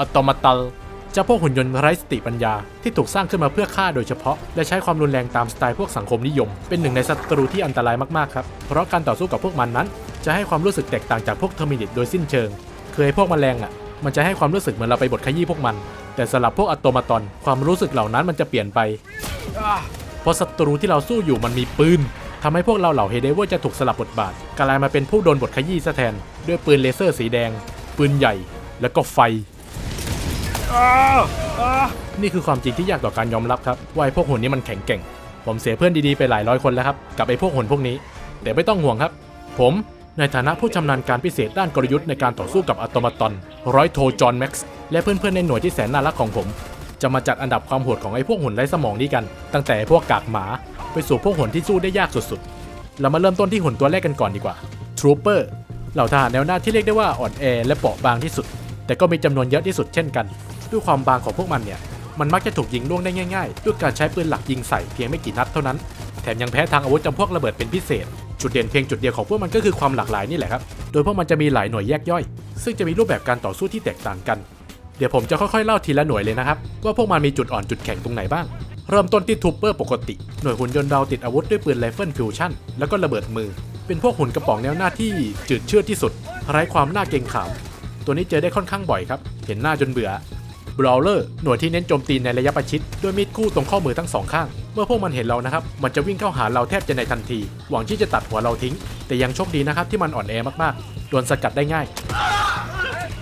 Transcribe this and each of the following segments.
อัตโตมาตัลจ้าพวกหุ่นยนต์ไร้สติปัญญาที่ถูกสร้างขึ้นมาเพื่อฆ่าโดยเฉพาะ และใช้ความรุนแรงตามสไตล์พวกสังคมนิยม เป็นหนึ่งในศัตรูที่อันตรายมาก ๆ ครับ เพราะการต่อสู้กับพวกมันนั้น จะให้ความรู้สึกแตกต่างจากพวกเทอร์มินิตโดยสิ้นเชิง เคยพวกแมลงอะ มันจะให้ความรู้สึกเหมือนเราไปบดขยี้พวกมัน แต่สำหรับพวกอัตโตมาตอนความรู้สึกเหล่านั้นมันจะเปลี่ยนไปเพราะศัตรูที่เราสู้อยู่มันมีปืนทำให้พวกเราเหล่าเฮเดเวอร์จะถูกสลับบทบาทกลายมาเป็นผู้โดนบทขยี้ซะแทนด้วยปืนเลเซอร์สีแดง ปืนใหญ่ แล้วก็ไฟ นี่คือความจริงที่ยากต่อการยอมรับครับว่าไอ้พวกหุ่นนี้มันแข็งแกร่ง ผมเสียเพื่อนดีๆไปหลายร้อยคนแล้วครับ กับไอ้พวกหุ่นพวกนี้ แต่ไม่ต้องห่วงครับ ผมในฐานะผู้ชำนาญการพิเศษด้านกลยุทธ์ในการต่อสู้กับอัตโตมาตอนร้อยโทจอห์นแม็กซ์และเพื่อนๆในหน่วยที่แสนน่ารักของผม จะมาจัดอันดับความโหดของไอ้พวกหุ่นไร้สมองนี้กัน ตั้งแต่พวกกากหมาไปสู่พวกหุ่นที่สู้ได้ยากสุดๆ เรามาเริ่มต้นที่หุ่นตัวแรกกันก่อนดีกว่า Trooper เหล่าทหารแนวหน้าที่เรียกได้ว่าอ่อนแอและเปราะบางที่สุด แต่ก็มีจำนวนเยอะที่สุดเช่นกัน ด้วยความบางของพวกมันเนี่ย มันมักจะถูกยิงล่วงได้ง่ายๆ ด้วยการใช้ปืนหลักยิงใส่เพียงไม่กี่นัดเท่านั้น แถมยังแพ้ทางอาวุธจำพวกระเบิดเป็นพิเศษ จุดเด่นเพียงจุดเดียวของพวกมันก็คือความหลากหลายนี่แหละครับ โดยพวกมันจะมีหลายหน่วยแยกย่อย ซึ่งจะมีรูปแบบการต่อสู้ที่แตกต่างกัน เดี๋ยวผมจะค่อยๆเล่าทีละหน่วยเลยนะครับว่าพวกมันมีจุดอ่อนจุดแข็งตรงไหนบ้าง เริ่มต้นที่ทูปเปอร์ปกติ หน่วยหุ่นยนต์ดาวติดอาวุธด้วยปืนไรเฟิลฟิวชั่นแล้วก็ระเบิดมือ เป็นพวกหุ่นกระป๋องแนวหน้าที่จืดเชือดที่สุดไร้ความน่าเกรงขามตัวนี้เจอได้ค่อนข้างบ่อยครับ เห็นหน้าจนเบื่อ บราวเลอร์หน่วยที่เน้นโจมตีในระยะประชิดด้วยมีดคู่ตรงข้อมือทั้งสองข้าง เมื่อพวกมันเห็นเรานะครับ มันจะวิ่งเข้าหาเราแทบจะในทันที หวังที่จะตัดหัวเราทิ้ง แต่ยังโชคดีนะครับที่มันอ่อนแอมากๆ โดนสกัดได้ง่าย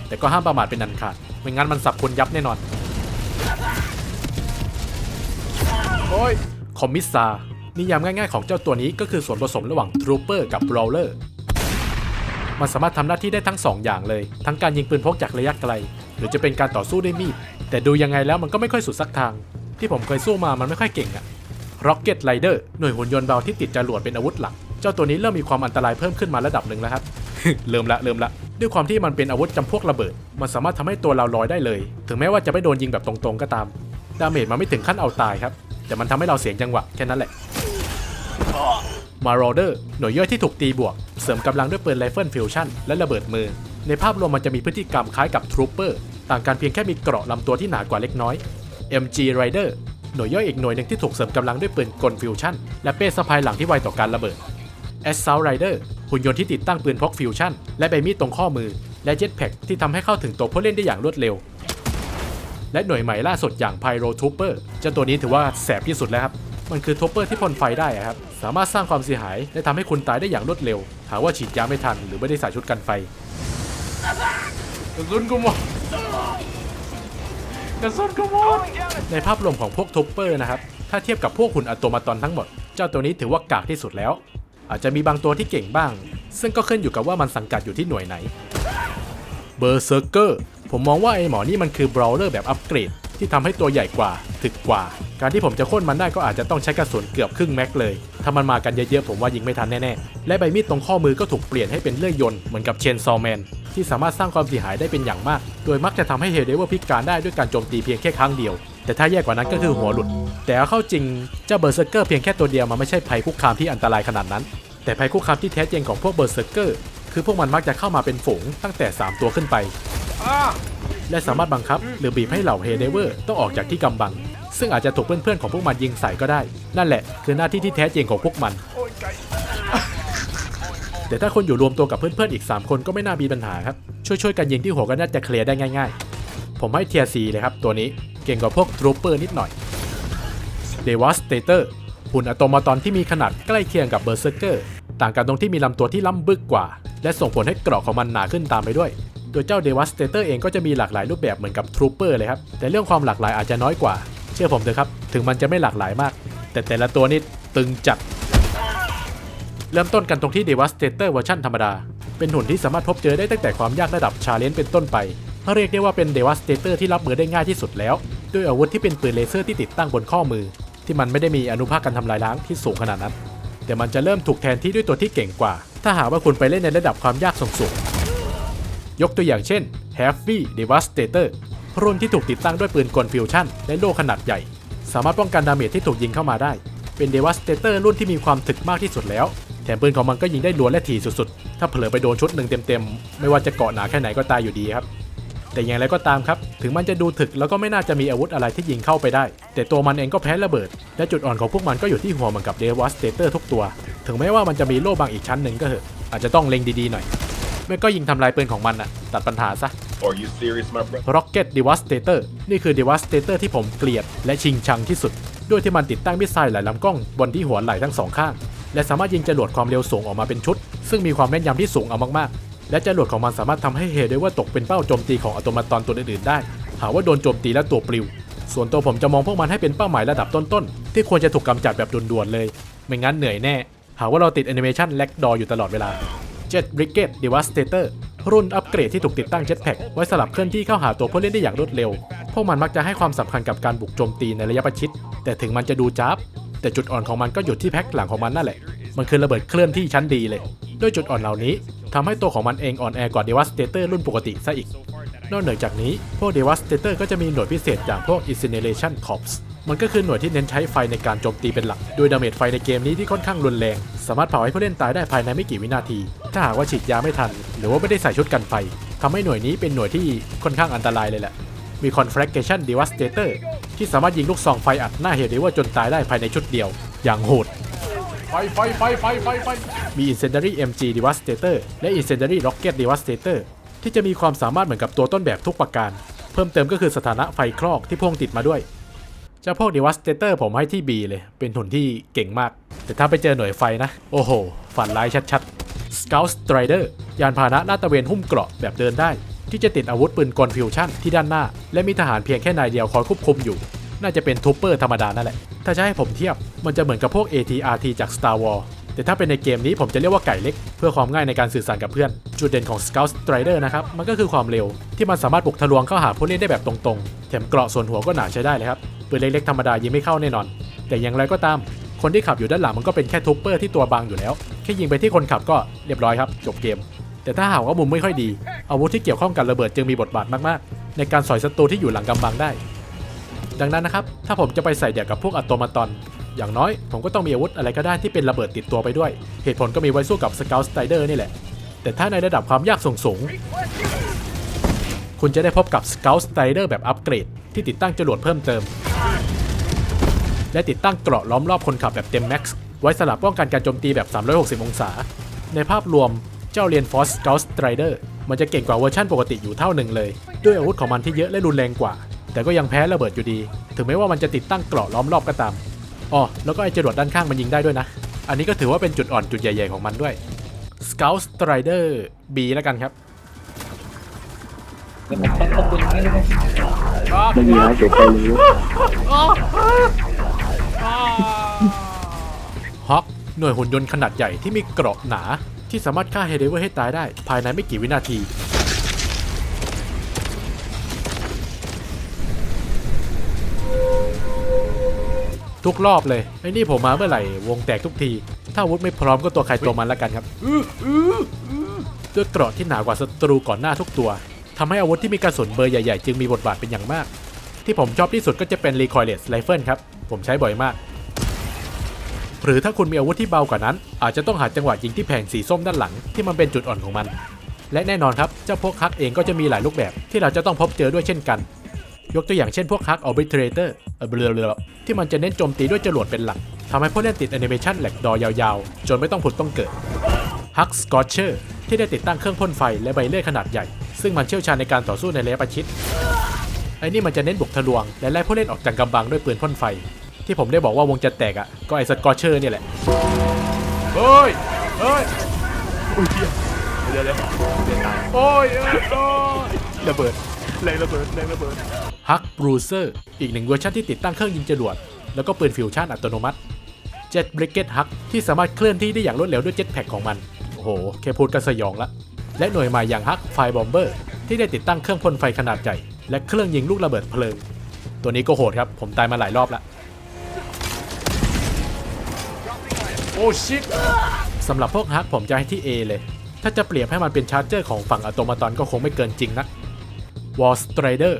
แต่ก็ห้ามประมาทเป็นอันขาด ไม่งั้นมันสับคนยับแน่นอน โอ้ย คอมมิสซาร์นิยามง่ายๆของเจ้าตัวนี้ก็คือส่วนผสมระหว่างทรูเปอร์กับบราวเลอร์มันสามารถทำหน้าที่ได้ทั้ง2อย่างเลย ทั้งการยิงปืนพกจากระยะไกล หรือจะเป็นการต่อสู้ด้วยมีด แต่ดูยังไงแล้วมันก็ไม่ค่อยสุดสักทาง ที่ผมเคยสู้มามันไม่ค่อยเก่งอะ Rocket Rider หน่วยหุ่นยนต์เบาที่ติดจรวดเป็นอาวุธหลัก เจ้าตัวนี้เริ่มมีความอันตรายเพิ่มขึ้นมาระดับหนึ่งแล้วครับ เริ่มละเริ่มละ ด้วยความที่มันเป็นอาวุธจำพวกระเบิด มันสามารถทำให้ตัวเราลอยได้เลย ถึงแม้ว่าจะไม่โดนยิงแบบตรงๆก็ตาม ดาเมจมันไม่ถึงขั้นเอาตายครับ แต่มันทำให้เราเสียงจังหวะแค่นั้นแหละ Marauder หน่วยย่อยที่ถูกตีบวก เสริมกำลังด้วยปืนไรเฟิลฟิวชั่นและระเบิดมือ ในภาพรวมมันจะมีพฤติกรรมคล้ายกับ Trooper ต่างกันเพียงแค่มีเกราะลำตัวที่หนากว่าเล็กน้อย MG Rider หน่วยย่อยอีกหน่วยหนึ่งที่ถูกเสริมกำลังด้วยปืนกลฟิวชั่นและเป้สะพายหลังที่ไวต่อการระเบิด Assault Rider หุ่นยนต์ที่ติดตั้งปืนพกฟิวชั่นและใบมีดตรงข้อมือ และเจ็ตแพ็กที่ทำให้เข้าถึงตัวผู้เล่นได้อย่างรวดเร็ว และหน่วยใหม่ล่าสุดอย่าง Pyro Trooper เจ้าตัวนี้ถือว่าแสบที่สุดแล้วครับมันคือท o ปเปอร์ที่พ่นไฟได้ครับ สามารถสร้างความเสียหาย และทำให้คุณตายได้อย่างรวดเร็ว หากว่าฉีดยาไม่ทันหรือไม่ได้ใส่ชุดกันไฟกระสุนกูหมด กระสุนกูหมดในภาพรวมของพวกท o ปเปอร์นะครับ ถ้าเทียบกับพวกหุ่นอัตโตมาตอนทั้งหมด เจ้าตัวนี้ถือว่ากากที่สุดแล้ว อาจจะมีบางตัวที่เก่งบ้าง ซึ่งก็ขึ้นอยู่กับว่ามันสังกัดอยู่ที่หน่วยไหน เบอร์เซอร์เกอร์ ผมมองว่าไอ้หมอนี่มันคือบราวเลอร์แบบอัปเกรดที่ทำให้ตัวใหญ่กว่า ถึกกว่า การที่ผมจะโค่นมันได้ก็อาจจะต้องใช้กระสุนเกือบครึ่งแม็กเลย ถ้ามันมากันเยอะๆผมว่ายิงไม่ทันแน่ๆ และใบมีดตรงข้อมือก็ถูกเปลี่ยนให้เป็นเลื่อยยนต์เหมือนกับเชนซอแมนที่สามารถสร้างความเสียหายได้เป็นอย่างมาก โดยมักจะทำให้เฮเดเวอร์พิการได้ด้วยการโจมตีเพียงแค่ครั้งเดียว แต่ถ้าแย่กว่านั้นก็คือหัวหลุด แต่เอาเข้าจริงเจ้าเบอร์เซอร์เกอร์เพียงแค่ตัวเดียวมันไม่ใช่ภัยคุกคามที่อันตรายขนาดนั้น แต่ภัยคุกคามที่แท้จริงของพวกเบอร์เซอร์เกอร์คือพวกมันมักจะเข้ามาเป็นฝูงตั้งแต่ 3 ตัวขึ้นไป และสามารถบังคับหรือบีบให้เหล่าเฮเดเวอร์ต้องออกจากที่กำบัง ซึ่งอาจจะถูกเพื่อนๆของพวกมันยิงใส่ก็ได้ นั่นแหละคือหน้าที่ที่แท้จริงของพวกมัน แต่ถ้าคนอยู่รวมตัวกับเพื่อนๆอีก 3 คนก็ไม่น่ามีปัญหาครับ ช่วยๆกันยิงที่หัวก็น่าจะเคลียร์ได้ง่ายๆ ผมให้เทียร์ซีเลยครับตัวนี้เก่งกว่าพวกทรูเปอร์นิดหน่อยเดวัสเตเตอร์หุ่นอะโตมาตอนที่มีขนาดใกล้เคียงกับเบอร์เซอร์เกอร์ต่างกันตรงที่มีลำตัวที่ล้ำบึกกว่า และส่งผลให้เกราะของมันหนาขึ้นตามไปด้วยโดยเจ้าเดวัสเตเตอร์เองก็จะมีหลากหลายรูปแบบเหมือนกับทรูเปอร์เลยครับ แต่เรื่องความหลากหลายอาจจะน้อยกว่า ชื่อผมเถอะครับ ถึงมันจะไม่หลากหลายมาก แต่แต่ละตัวนี่ตึงจัด เริ่มต้นกันตรงที่ Devastator เวอร์ชันธรรมดา เป็นหุ่นที่สามารถพบเจอได้ตั้งแต่ความยากระดับชาเลนจ์เป็นต้นไปเรียกได้ว่าเป็น Devastator ที่รับมือได้ง่ายที่สุดแล้ว ด้วยอาวุธที่เป็นปืนเลเซอร์ที่ติดตั้งบนข้อมือ ที่มันไม่ได้มีอนุภาคการทำลายล้างที่สูงขนาดนั้น แต่มันจะเริ่มถูกแทนที่ด้วยตัวที่เก่งกว่า ถ้าหากว่าคุณไปเล่นในระดับความยากสูงๆยกตัวอย่างเช่น Heavy Devastator รุ่นที่ถูกติดตั้งด้วยปืนกลฟิวชั่นและโล่ขนาดใหญ่ สามารถป้องกันดาเมจที่ถูกยิงเข้ามาได้ เป็น Devastator รุ่นที่มีความถึกมากที่สุดแล้ว แถมปืนของมันก็ยิงได้รัวนและถี่สุดๆ ถ้าเผลอไปโดนชุดหนึ่งเต็มๆ ไม่ว่าจะเกาะหนาแค่ไหนก็ตายอยู่ดีครับ แต่อย่างไรก็ตามครับ ถึงมันจะดูถึกแล้วก็ไม่น่าจะมีอาวุธอะไรที่ยิงเข้าไปได้ แต่ตัวมันเองก็แพ้ระเบิด และจุดอ่อนของพวกมันก็อยู่ที่หัวเหมือนกับเดวัสเตเตอร์ทุกตัว ถึงแม้ว่ามันจะมีโล่บางอีกชั้นหนึ่งก็เถอะอาจจะต้องเล็งดีๆหน่อย ไม่ก็ยิงทำลายปืนของมันอะตัดปัญหาซะ Are you serious, my brother? Rocket Devastator นี่คือ Devastator ที่ผมเกลียดและชิงชังที่สุด ด้วยที่มันติดตั้งมิสไซล์หลายลำกล้องบนที่หัวไหล่ทั้งสองข้าง และสามารถยิงจรวดความเร็วสูงออกมาเป็นชุด ซึ่งมีความแม่นยำที่สูงเอามากๆ และจรวดของมันสามารถทำให้เฮเดว่าตกเป็นเป้าโจมตีของอัตโนมัตอนตัวอื่นๆได้ หากว่าโดนโจมตีและตัวปลิว ส่วนตัวผมจะมองพวกมันให้เป็นเป้าหมายระดับต้นๆ ที่ควรจะถูกกำจัดแบบด่วนๆเลย ไม่งั้นเหนื่อยแน่ หากว่าเราติดแอนิเมชันแลกดออยู่ตลอดเวลา Jet Brigade Devastator รุ่นอัปเกรดที่ถูกติดตั้ง Jetpack ไว้สลับเคลื่อนที่เข้าหาตัวผู้เล่นได้อย่างรวดเร็ว พวกมันมักจะให้ความสำคัญกับการบุกโจมตีในระยะประชิด แต่ถึงมันจะดูจ้าบ แต่จุดอ่อนของมันก็อยู่ที่แพ็คหลังของมันนั่นแหละ มันคือระเบิดเคลื่อนที่ชั้นดีเลย ด้วยจุดอ่อนเหล่านี้ทำให้ตัวของมันเองอ่อนแอกว่า Devastator รุ่นปกติซะอีก นอกเหนือจากนี้พวก Devastator ก็จะมีหน่วยพิเศษอย่างพวก Incineration Corps มันก็คือหน่วยที่เน้นใช้ไฟในการโจมตีเป็นหลัก โดยดาเมจไฟในเกมนี้ที่ค่อนข้างรุนแรง สามารถเผาให้ผู้เล่นตายได้ภายในไม่กี่วินาที ถ้าหากว่าฉีดยาไม่ทัน หรือว่าไม่ได้ใส่ชุดกันไฟทำให้หน่วยนี้เป็นหน่วยที่ค่อนข้างอันตรายเลยแหละ มี Conflagration Devastator ที่สามารถยิงลูกซองไฟอัดหน้าเฮเดเวอร์จนตายได้ภายในชุดเดียว อย่างโหดไฟไฟไฟไฟไฟไฟมี Incendiary MG Devastator และ Incendiary Rocket Devastator ที่จะมีความสามารถเหมือนกับตัวต้นแบบทุกประการ เพิ่มเติมก็คือสถานะไฟคลอกที่พ่วงติดมาด้วย เจ้าพวก Devastator ผมให้ที่ B เลย เป็นหุ่นที่เก่งมาก แต่ถ้าไปเจอหน่วยไฟนะ โอ้โห ฝันร้ายชัดๆ Scout Strider ยานพาหนะลาดตระเวนหุ้มเกราะแบบเดินได้ ที่จะติดอาวุธปืนกลฟิวชั่นที่ด้านหน้า และมีทหารเพียงแค่นายเดียวคอยควบคุมอยู่ น่าจะเป็นทูปเปอร์ธรรมดานั่นแหละ ถ้าจะให้ผมเทียบ มันจะเหมือนกับพวก ATRT จาก Star Wars แต่ถ้าเป็นในเกมนี้ผมจะเรียกว่าไก่เล็ก เพื่อความง่ายในการสื่อสารกับเพื่อน จุดเด่นของ Scout Strider นะครับ มันก็คือความเร็ว ที่มันสามารถบุกทะลวงเข้าหาผู้เล่นได้แบบตรงๆ แถมเกราะส่วนหัวก็หนาใช้ได้เลยครับ ปืนเล็กๆธรรมดายิงไม่เข้าแน่นอน แต่อย่างไรก็ตาม คนที่ขับอยู่ด้านหลังมันก็เป็นแค่ทูเปอร์ที่ตัวบางอยู่แล้ว แค่ยิงไปที่คนขับก็เรียบร้อยครับ จบเกม แต่ถ้าหากว่ามุมไม่ค่อยดี อาวุธที่เกี่ยวข้องกับระเบิดจึงมีบทบาทมากๆ ในการสอยศัตรูที่อยู่หลังกำบังได้ ดังนั้นนะครับ ถ้าผมจะไปใส่เดี่ยวกับพวกอะโตมาตอน อย่างน้อย ผมก็ต้องมีอาวุธอะไรก็ได้ที่เป็นระเบิดติดตัวไปด้วย เหตุผลก็มีไว้สู้กับสเกลสไตเดอร์นี่แหละ แต่ถ้าในระดับความยากสูงสูงๆคุณจะได้พบกับสเกลสไตเดอร์แบบอัปเกรด ที่ติดตั้งจรวดเพิ่มเติม และติดตั้งเกราะล้อมรอบคนขับแบบเต็มแม็กซ์ไว้สลับป้องกันการโจมตีแบบ 360 องศา ในภาพรวมเจ้าเรียนฟอสเกลสไตรเดอร์มันจะเก่งกว่าเวอร์ชันปกติอยู่เท่าหนึ่งเลย ด้วยอาวุธของมันที่เยอะและรุนแรงกว่า แต่ก็ยังแพ้ระเบิดอยู่ดี ถึงแม้ว่ามันจะติดตั้งเกราะล้อมรอบก็ตามอ๋อแล้วก็ไอจรวดด้านข้างมันยิงได้ด้วยนะ อันนี้ก็ถือว่าเป็นจุดอ่อนจุดใหญ่ๆของมันด้วย Scout Strider B แล้วกันครับ ขอบคุณมากเลยไม่มีแล้วเดี๋ยวไปรู้ฮอกหน่วยหุ่นยนต์ขนาดใหญ่ที่มีเกราะหนา ที่สามารถฆ่าเฮเดเวอร์ให้ตายได้ ภายในไม่กี่วินาที ทุกรอบเลยไอ้นี่ผมมาเมื่อไหร่ วงแตกทุกที ถ้าอาวุธไม่พร้อมก็ตัวใครตัวมันละกันครับด้วยเกราะที่หนากว่าศัตรูก่อนหน้าทุกตัว ทำให้อาวุธที่มีกระสุนเบอร์ใหญ่ๆ จึงมีบทบาทเป็นอย่างมาก ที่ผมชอบที่สุดก็จะเป็น recoilless rifle ครับ ผมใช้บ่อยมาก หรือถ้าคุณมีอาวุธที่เบากว่านั้น อาจจะต้องหาจังหวะยิงที่แผงสีส้มด้านหลังที่มันเป็นจุดอ่อนของมัน และแน่นอนครับเจ้าพวกฮักเองก็จะมีหลายรูปแบบที่เราจะต้องพบเจอด้วยเช่นกัน ยกตัวอย่างเช่นพวกฮักอ Arbitrator เออเบลอที่มันจะเน้นโจมตีด้วยจรวดเป็นหลักทำให้ผู้เล่นติดแอนิเมชันแหลกดอยาวๆ จนไม่ต้องผุดต้องเกิดฮักสกอ t เชอร์ที่ได้ติดตั้งเครื่องพ่นไฟและใบเลื่อยขนาดใหญ่ ซึ่งมันเชี่ยวชาญในการต่อสู้ในระยะประชิดไอ้นี่มันจะเน้นบุกทะลวง และไล่ผู้เล่นออกจากกำบังด้วยปืนพ่นไฟ ที่ผมได้บอกว่าวงจะแตกอะก็ไอ้สกอร์เชอร์เนี่ยแหละเฮ้ยเฮ้ยอุ้ยเหี้ยเดี๋ยวเดี๋ยวเดี๋ยวตายโอ้ยเอ้ยโอ้ยระเบิดแรงระเบิดแรงระเบิดฮักบรูเซอร์อีกหนึ่งเวอร์ชันที่ติดตั้งเครื่องยิงจรวด แล้วก็ปืนฟิวชั่นอัตโนมัติ Jet b r i g a d e Hug ที่สามารถเคลื่อนที่ได้อย่างรวดเร็วด้วยเจ็ตแพ็กของมัน โอ้โห แค่พูดก็สยองละ และหน่วยใหม่อย่างฮักไฟบอมเบอร์ที่ได้ติดตั้งเครื่องพ่นไฟขนาดใหญ่ และเครื่องยิงลูกระเบิดเพลิง ตัวนี้ก็โหดครับ ผมตายมาหลายรอบละโอ้ชิตสำหรับพวกฮักผมจะให้ที่ A เลย ถ้าจะเปรียบให้มันเป็นชาร์เจอร์ของฝั่งอะโตมาตอนก็คงไม่เกินจริงนัก Wall Strider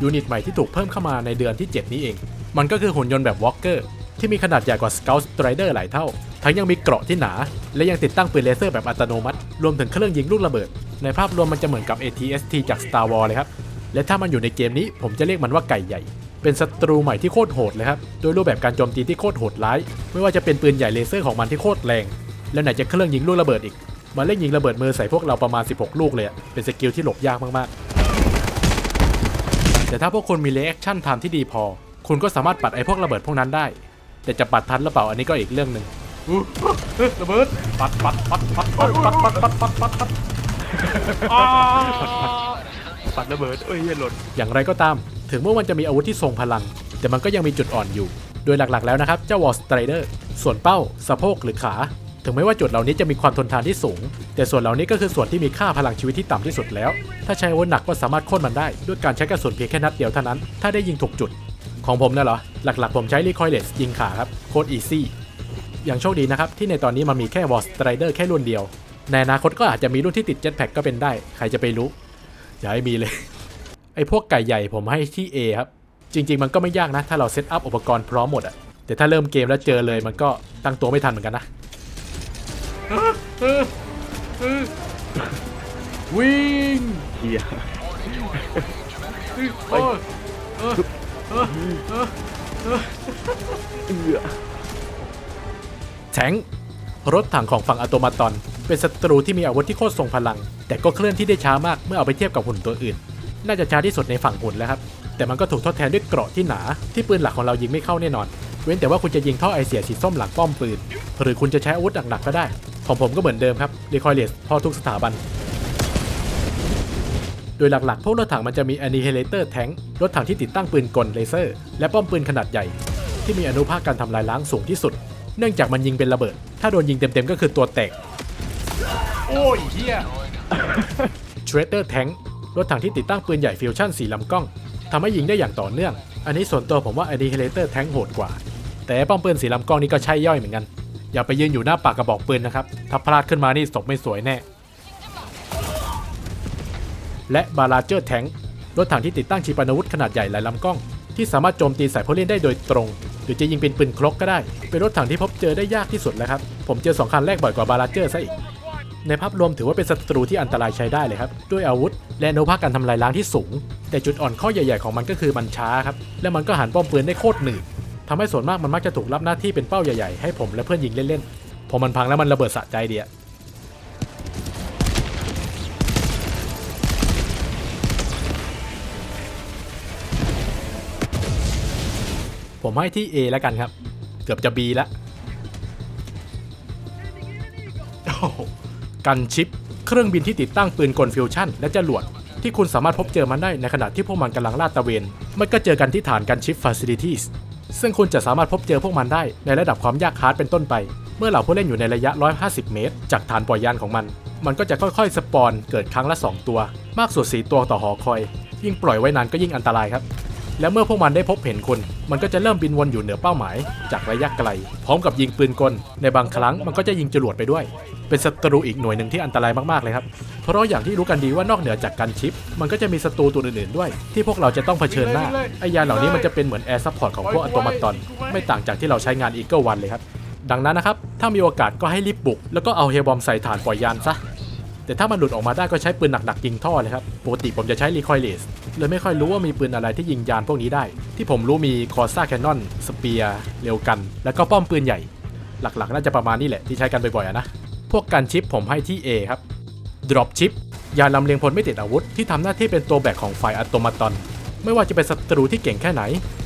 ยูนิตใหม่ที่ถูกเพิ่มเข้ามาในเดือนที่ 7 นี้เอง มันก็คือหุ่นยนต์แบบ Walker ที่มีขนาดใหญ่กว่า Scout Strider หลายเท่า ทั้งยังมีเกราะที่หนา และยังติดตั้งปืนเลเซอร์แบบอัตโนมัติ รวมถึงเครื่องยิงลูกระเบิด ในภาพรวมมันจะเหมือนกับ ATST จาก Star Wars เลยครับ และถ้ามันอยู่ในเกมนี้ผมจะเรียกมันว่าไก่ใหญ่ เป็นศัตรูใหม่ที่โคตรโหดเลยครับ โดยรูปแบบการโจมตีที่โคตรโหดร้าย ไม่ว่าจะเป็นปืนใหญ่เลเซอร์ของมันที่โคตรแรง แล้วไหนจะเครื่องยิงลูกระเบิดอีก มันเล่นยิงระเบิดมือใส่พวกเราประมาณ 16 ลูกเลยเป็นสกิลที่หลบยากมากๆ แต่ถ้าพวกคุณมีเลแอคชั่นไทม์ที่ดีพอคุณก็สามารถปัดไอ้พวกระเบิดพวกนั้นได้ แต่จะปัดทันหรือเปล่าอันนี้ก็อีกเรื่องหนึ่งระเบิดปัดปัดปัดปัดปัดปัดปัดปัดปัดปัดปัดปัดปัดปัดระเบิดเอ้ยเหี้ยหล่นอย่างไรก็ตาม ถึงเมื่อมันจะมีอาวุธที่ทรงพลัง แต่มันก็ยังมีจุดอ่อนอยู่ โดยหลักๆแล้วนะครับ เจ้าวอลสไตรเดอร์ ส่วนเป้า สะโพกหรือขา ถึงแม้ว่าจุดเหล่านี้จะมีความทนทานที่สูง แต่ส่วนเหล่านี้ก็คือส่วนที่มีค่าพลังชีวิตที่ต่ำที่สุดแล้ว ถ้าใช้อาวุธหนักก็สามารถโค่นมันได้ ด้วยการใช้กระสุนเพียงแค่นัดเดียวเท่านั้น ถ้าได้ยิงถูกจุด ของผมน่ะเหรอ หลักๆ ผมใช้รีคอยเลสยิงขาครับ โคตรอีซี่ อย่างโชคดีนะครับ ที่ในตอนนี้มันมีแค่วอลสไตรเดอร์แค่รุ่นเดียว ในอนาคตก็อาจจะมีรุ่นที่ติดเจ็ตแพ็กก็เป็นได้ ใครจะไปรู้ อย่าให้มีเลย ไอ้พวกไก่ใหญ่ผมให้ที่ A ครับ จริง ๆ มันก็ไม่ยากนะ ถ้าเราเซตอัพอุปกรณ์พร้อมหมดอะแต่ถ้าเริ่มเกมแล้วเจอเลยมันก็ตั้งตัวไม่ทันเหมือนกันนะวิ่งเฮีย โอ้ยเออแทงรถถังของฝั่งอะโตมาตอน เป็นศัตรูที่มีอาวุธที่โคตรทรงพลัง แต่ก็เคลื่อนที่ได้ช้ามากเมื่อเอาไปเทียบกับหุ่นตัวอื่น น่าจะช้าที่สุดในฝั่งหุ่นแล้วครับ แต่มันก็ถูกทดแทนด้วยเกราะที่หนา ที่ปืนหลักของเรายิงไม่เข้าแน่นอน เว้นแต่ว่าคุณจะยิงท่อไอเสียสีส้มหลังป้อมปืน หรือคุณจะใช้อาวุธหนักๆก็ได้ ของผมก็เหมือนเดิมครับรีคอยเลสพอทุกสถาบัน โดยหลักๆ พวกรถถังมันจะมี Annihilator Tank รถถังที่ติดตั้งปืนกลเลเซอร์ และป้อมปืนขนาดใหญ่ ที่มีอนุภาคการทำลายล้างสูงที่สุด เนื่องจากมันยิงเป็นระเบิด ถ้าโดนยิงเต็มๆก็คือตัวแตก โอ้ยเฮีย Shredder Tank รถถังที่ติดตั้งปืนใหญ่ฟิวชั่นสีลำกล้องทำให้ยิงได้อย่างต่อเนื่อง อันนี้ส่วนตัวผมว่า Annihilator Tank โหดกว่า แต่ป้อมปืนสีลำกล้องนี่ก็ใช่ย่อยเหมือนกัน อย่าไปยืนอยู่หน้าปากกระบอกปืนนะครับ ถ้าพลาดขึ้นมานี่ศพไม่สวยแน่ และบาลาเจอร์แทงรถถังที่ติดตั้งชีปนาวุธขนาดใหญ่หลายลำกล้อง ที่สามารถโจมตีส่ผู้เล่นได้โดยตรง หรือจะยิงเป็นปืนครกก็ได้ เป็นรถถังที่พบเจอได้ยากที่สุดแล้วครับ ผมเจอสองคันแรกบ่อยกว่าบาลาเจอร์ซะอีก ในภาพรวมถือว่าเป็นศัตรูที่อันตรายใช้ได้เลยครับ ด้วยอาวุธ และอนุภาคการทำลายล้างที่สูง แต่จุดอ่อนข้อใหญ่ ๆของมันก็คือมันช้าครับ และมันก็หันป้อมปืนได้โคตรหนืดทำให้ส่วนมากมันมักจะถูกรับหน้าที่เป็นเป้าใหญ่ๆให้ผมและเพื่อนยิงเล่นๆพอมันพังแล้วมันระเบิดสะใจเดีย ผมให้ที่ A แล้วกันครับ เกือบจะ B แล้วกันชิป เครื่องบินที่ติดตั้งปืนกลฟิวชั่น และจรวดที่คุณสามารถพบเจอมันได้ในขณะที่พวกมันกำลังลาดตระเวน มันก็เจอกันที่ฐานกันชิป Facilities ซึ่งคุณจะสามารถพบเจอพวกมันได้ในระดับความยากฮาร์ดเป็นต้นไป เมื่อเหล่าผู้เล่นอยู่ในระยะ 150 เมตร จากฐานปล่อยยานของมัน มันก็จะค่อยๆ สปอนเกิดครั้งละ 2 ตัว มากสุด4ตัวต่อหอคอย ยิ่งปล่อยไว้นานก็ยิ่งอันตรายครับ และเมื่อพวกมันได้พบเห็นคุณ มันก็จะเริ่มบินวนอยู่เหนือเป้าหมาย จากระยะไกล พร้อมกับยิงปืนกล ในบางครั้งมันก็จะยิงจรวดไปด้วย เป็นศัตรูอีกหน่วยหนึ่งที่อันตรายมากๆเลยครับ เพราะอย่างที่รู้กันดีว่านอกเหนือจากการชิป มันก็จะมีศัตรูตัวอื่นๆด้วย ที่พวกเราจะต้องเผชิญหน้าไอยานเหล่านี้มันจะเป็นเหมือนแอร์ซัพพอร์ตของพวกอัตโนมัตอน ไม่ต่างจากที่เราใช้งาน Eagle One เลยครับดังนั้นนะครับถ้ามีโอกาสก็ให้รีบบุก แล้วก็เอาเฮลบอมใส่ฐานปล่อยยานซะ แต่ถ้ามันหลุดออกมาได้ก็ใช้ปืนหนักๆยิงท่อเลยครับ ปกติผมจะใช้รีคอยเลสเลยไม่ค่อยรู้ว่ามีปืนอะไรที่ยิงยานพวกนี้ได้ ที่ผมรู้มีคอร์ซ่าแคนนอนสเปียร์เร็วกัน แล้วก็ป้อมปืนใหญ่ หลักๆ น่าจะประมาณนี้แหละที่ใช้กันบ่อยๆนะ พวกกันชิปผมให้ที่ A ครับ Drop Chip ยานลำเลียงพลไม่ติดอาวุธที่ทำหน้าที่เป็นตัวแบกของฝ่ายอัตโตมาตอน ไม่ว่าจะเป็นศัตรูที่เก่งแค่ไหน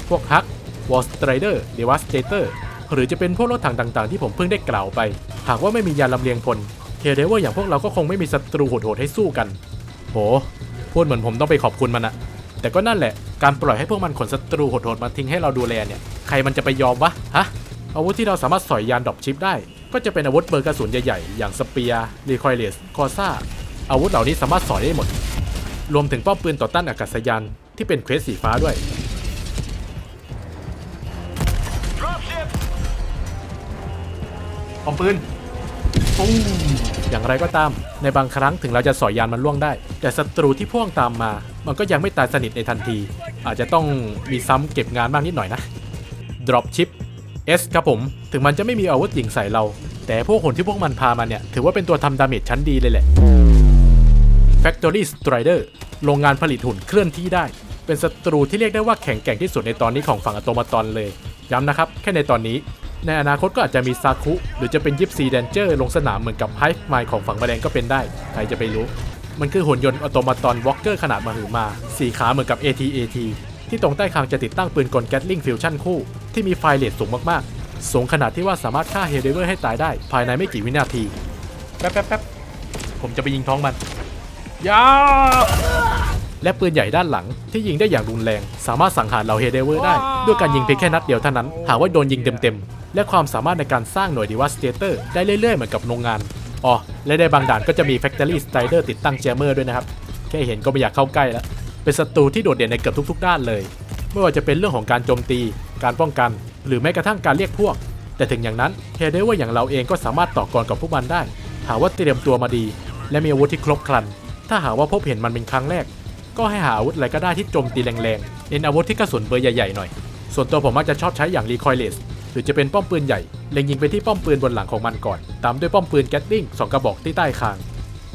พวกฮักวอลสไตรเดอร์เดวัสเตเตอร์หรือจะเป็นพวกรถถังต่างๆ ที่ผมเพิ่งได้กล่าวไป หากว่าไม่มียานลำเลียงพล เฮเดเวอร์อย่างพวกเราก็คงไม่มีศัตรูโหดๆให้สู้กัน โห พูดเหมือนผมต้องไปขอบคุณมันอะแต่ก็นั่นแหละ การปล่อยให้พวกมันขนศัตรูโหดๆมาทิ้งให้เราดูแลเนี่ย ใครมันจะไปยอมวะ ฮะ อาวุธที่เราสามารถสอยยานดรอปชิปได้ ก็จะเป็นอาวุธเบอร์กระสุนใหญ่ๆ อย่างสเปียร์รีคอยเลสคอซ่า อาวุธเหล่านี้สามารถสอยได้หมด รวมถึงป้อมปืนต่อต้านอากาศยานที่เป็นเควสสีฟ้าด้วยปอมปืน ปุ้งอย่างไรก็ตาม ในบางครั้งถึงเราจะสอยยานมันล่วงได้ แต่ศัตรูที่พ่วงตามมา มันก็ยังไม่ตายสนิทในทันที อาจจะต้องมีซ้ำเก็บงานบ้างนิดหน่อยนะ Drop Chip S ครับผม ถึงมันจะไม่มีอาวุธยิงใส่เรา แต่พวกหุ่นที่พวกมันพามาเนี่ย ถือว่าเป็นตัวทำดาเมจชั้นดีเลยแหละ Factory Strider โรงงานผลิตหุ่นเคลื่อนที่ได้ เป็นศัตรูที่เรียกได้ว่าแข็งแกร่งที่สุดในตอนนี้ของฝั่งอะโตมาตอนเลย ย้ำนะครับ แค่ในตอนนี้ ในอนาคตก็อาจจะมีซาคุ หรือจะเป็นยิปซีแดนเจอร์ลงสนามเหมือนกับไฮฟ์ไมล์ของฝั่งแมลงก็เป็นได้ ใครจะไปรู้ มันคือหุ่นยนต์ออโตมาตอนวอล์กเกอร์ขนาดมหึมา สีขาเหมือนกับ AT-AT ที่ตรงใต้คางจะติดตั้งปืนกลแกตลิงฟิวชั่นคู่ ที่มีไฟเลทสูงมากๆ สูงขนาดที่ว่าสามารถฆ่าเฮเดเวอร์ให้ตายได้ ภายในไม่กี่วินาทีแป๊บแป๊บแป๊บผมจะไปยิงท้องมันยาและปืนใหญ่ด้านหลังที่ยิงได้อย่างรุนแรง สามารถสังหารเหล่าเฮเดเวอร์ได้ ด้วยการยิงเพียงแค่นัดเดียวเท่านั้น หากว่าโดนยิงเต็มๆ และความสามารถในการสร้างหน่วยดีวัสเตเตอร์ได้เรื่อยๆ เหมือนกับโรงงาน อ๋อ และในบางด่านก็จะมี Factory Strider ติดตั้งแจมเมอร์ด้วยนะครับ แค่เห็นก็ไม่อยากเข้าใกล้แล้ว เป็นศัตรูที่โดดเด่นในเกือบทุก ๆ ด้านเลย ไม่ว่าจะเป็นเรื่องของการโจมตี การป้องกัน หรือแม้กระทั่งการเรียกพวก แต่ถึงอย่างนั้นเฮเดว่าอย่างเราเองก็สามารถต่อกรกับพวกมันได้ หาว่าเตรียมตัวมาดี และมีอาวุธที่ครบครัน ถ้าหาว่าพบเห็นมันเป็นครั้งแรก ก็ให้หาอาวุธอะไรก็ได้ที่โจมตีแรงๆเน้นอาวุธที่กระสุนเบอร์ใหญ่ๆหน่อย ส่วนตัวผมมักจะชอบใช้อย่างรีคอยเลส หรือจะเป็นป้อมปืนใหญ่เล็งยิงไปที่ป้อมปืนบนหลังของมันก่อน ตามด้วยป้อมปืนแก๊ตลิงสองกระบอกที่ใต้คาง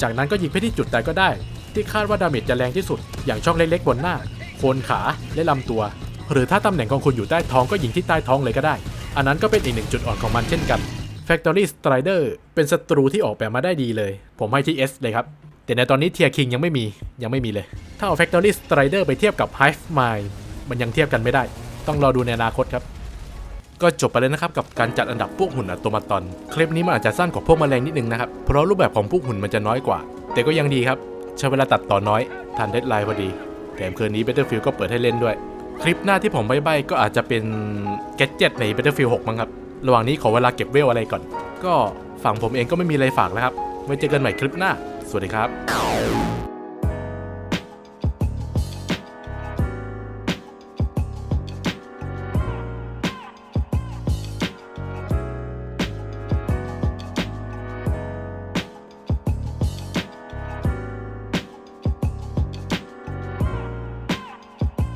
จากนั้นก็ยิงไปที่จุดใดก็ได้ ที่คาดว่าดาเมจจะแรงที่สุด อย่างช่องเล็กๆบนหน้าโคนขาและลำตัว หรือถ้าตำแหน่งของคุณอยู่ใต้ท้องก็ยิงที่ใต้ท้องเลยก็ได้ อันนั้นก็เป็นอีกหนึ่งจุดอ่อนของมันเช่นกัน Factory Strider เป็นศัตรูที่ออกแบบมาได้ดีเลย ผมให้ที่ S เลยครับ แต่ในตอนนี้เทียร์คิงยังไม่มียังไม่มีเลย ถ้าเอา Factory Strider ไปเทียบกับ Hive Mind มันยังเทียบกันไม่ได้ ต้องรอดูในอนาคตครับ ก็จบไปเลยนะครับกับการจัดอันดับพวกหุ่นอัตโตมาตอน คลิปนี้มันอาจจะสั้นกว่าพวกแมลงนิดนึงนะครับ เพราะรูปแบบของพวกหุ่นมันจะน้อยกว่า แต่ก็ยังดีครับ ใช้เวลาตัดต่อน้อย ทันเดดไลน์พอดีแถมคืนนี้ Battlefield ก็เปิดให้เล่นด้วย คลิปหน้าที่ผมใบ้ๆก็อาจจะเป็นแกจ e t ใน Battlefield 6 มั้งครับ ระหว่างนี้ขอเวลาเก็บเวลอะไรก่อน ก็ฝั่งผมเองก็ไม่มีอะไรฝากแล้วครับ ไว้เจอกันใหม่คลิปหน้า สวัสดีครับ